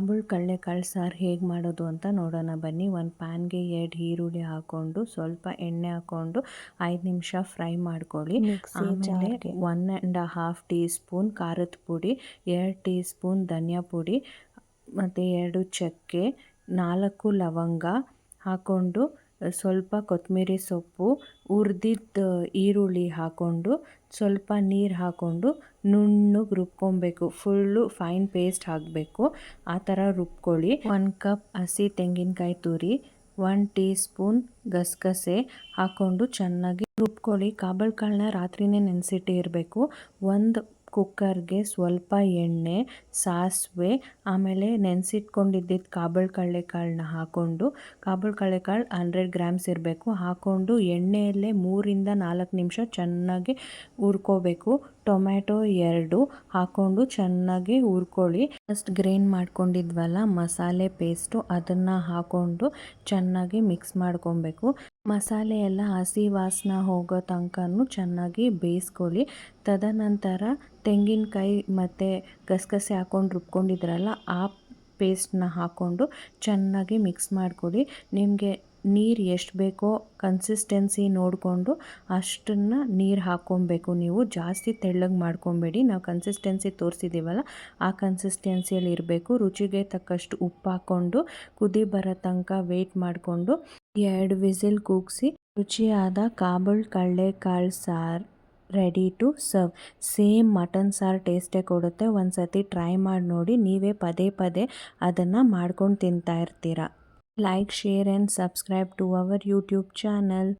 ಕಾಬೂಲ್ ಕಡಲೆಕಾಳು ಸಾರು ಹೇಗೆ ಮಾಡೋದು ಅಂತ ನೋಡೋಣ ಬನ್ನಿ. ಒಂದು ಪ್ಯಾನ್ಗೆ ಎರಡು ಈರುಳ್ಳಿ ಹಾಕ್ಕೊಂಡು ಸ್ವಲ್ಪ ಎಣ್ಣೆ ಹಾಕ್ಕೊಂಡು ಐದು ನಿಮಿಷ ಫ್ರೈ ಮಾಡ್ಕೊಳ್ಳಿ. ಆಮೇಲೆ one and half teaspoon ಖಾರದ ಪುಡಿ ಎರಡು ಟೀ ಸ್ಪೂನ್ ಧನಿಯಾ ಪುಡಿ ಮತ್ತು ಎರಡು ಚಕ್ಕೆ ನಾಲ್ಕು ಲವಂಗ ಹಾಕ್ಕೊಂಡು ಸ್ವಲ್ಪ ಕೊತ್ತಂಬರಿ ಸೊಪ್ಪು, ಹುರ್ದಿದ್ದ ಈರುಳ್ಳಿ ಹಾಕ್ಕೊಂಡು ಸ್ವಲ್ಪ ನೀರು ಹಾಕ್ಕೊಂಡು ನುಣ್ಣಗೆ ರುಬ್ಕೊಬೇಕು. ಫುಲ್ಲು ಫೈನ್ ಪೇಸ್ಟ್ ಹಾಕಬೇಕು. ಆ ಥರ ರುಬ್ಕೊಳ್ಳಿ. ಒಂದು ಕಪ್ ಹಸಿ ತೆಂಗಿನಕಾಯಿ ತುರಿ ಒನ್ ಟೀ ಸ್ಪೂನ್ ಗಸಗಸೆ ಹಾಕ್ಕೊಂಡು ಚೆನ್ನಾಗಿ ರುಬ್ಕೊಳ್ಳಿ. ಕಾಬಲ್ ಕಾಳನ್ನ ರಾತ್ರಿನೇ ನೆನೆಸಿಟ್ಟಿರಬೇಕು ಒಂದು ಕುಕ್ಕರ್ಗೆ ಸ್ವಲ್ಪ ಎಣ್ಣೆ, ಸಾಸಿವೆ, ಆಮೇಲೆ ನೆನೆಸಿಟ್ಕೊಂಡಿದ್ದಿದ್ದ ಕಾಬಲ್ ಕಡಲೆಕಾಳನ್ನ ಹಾಕ್ಕೊಂಡು ಕಾಬಲ್ ಕಡಲೆಕಾಳು ಹಂಡ್ರೆಡ್ ಗ್ರಾಮ್ಸ್ ಇರಬೇಕು ಹಾಕ್ಕೊಂಡು ಎಣ್ಣೆಯಲ್ಲೇ ಮೂರಿಂದ ನಾಲ್ಕು ನಿಮಿಷ ಚೆನ್ನಾಗಿ ಹುರ್ಕೋಬೇಕು. ಟೊಮ್ಯಾಟೊ ಎರಡು ಹಾಕ್ಕೊಂಡು ಚೆನ್ನಾಗಿ ಹುರ್ಕೊಳ್ಳಿ. ಫಸ್ಟ್ ಗ್ರೈಂಡ್ ಮಾಡ್ಕೊಂಡಿದ್ವಲ್ಲ, ಮಸಾಲೆ ಪೇಸ್ಟು ಅದನ್ನು ಹಾಕ್ಕೊಂಡು ಚೆನ್ನಾಗಿ ಮಿಕ್ಸ್ ಮಾಡ್ಕೊಬೇಕು. ಮಸಾಲೆ ಎಲ್ಲ ಹಸಿ ವಾಸನ ಹೋಗೋ ತನಕನೂ ಚೆನ್ನಾಗಿ ಬೇಯಿಸ್ಕೊಳ್ಳಿ. ತದನಂತರ ತೆಂಗಿನಕಾಯಿ ಮತ್ತು ಗಸಗಸೆ ಹಾಕ್ಕೊಂಡು ರುಬ್ಕೊಂಡಿದ್ರಲ್ಲ, ಆ ಪೇಸ್ಟನ್ನ ಹಾಕ್ಕೊಂಡು ಚೆನ್ನಾಗಿ ಮಿಕ್ಸ್ ಮಾಡಿಕೊಡಿ ನಿಮಗೆ ನೀರು ಎಷ್ಟು ಬೇಕೋ ಕನ್ಸಿಸ್ಟೆನ್ಸಿ ನೋಡಿಕೊಂಡು ಅಷ್ಟನ್ನು ನೀರು ಹಾಕ್ಕೊಬೇಕು ನೀವು. ಜಾಸ್ತಿ ತೆಳ್ಳಗೆ ಮಾಡ್ಕೊಬೇಡಿ. ನಾವು ಕನ್ಸಿಸ್ಟೆನ್ಸಿ ತೋರಿಸಿದ್ದೀವಲ್ಲ ಆ ಕನ್ಸಿಸ್ಟೆನ್ಸಿಯಲ್ಲಿ ಇರಬೇಕು ರುಚಿಗೆ ತಕ್ಕಷ್ಟು ಉಪ್ಪು ಹಾಕ್ಕೊಂಡು ಕುದಿ ಬರೋ ತನಕ ವೆಯ್ಟ್ ಮಾಡಿಕೊಂಡು ಎರಡು ವಿಸಿಲ್ ಕೂಗಿಸಿ ರುಚಿಯಾದ ಕಾಬುಲ್ ಕಡಲೆಕಾಳು ಸಾರು ready to serve same mutton ಸಾರು ಟೇಸ್ಟೇ ಕೊಡುತ್ತೆ. ಒಂದು ಸತಿ ಟ್ರೈ ಮಾಡಿ ನೋಡಿ. ನೀವೇ ಪದೇ ಪದೇ ಅದನ್ನು ಮಾಡ್ಕೊಂಡು ತಿಂತಾ ಇರ್ತೀರ. Like share and subscribe to our YouTube channel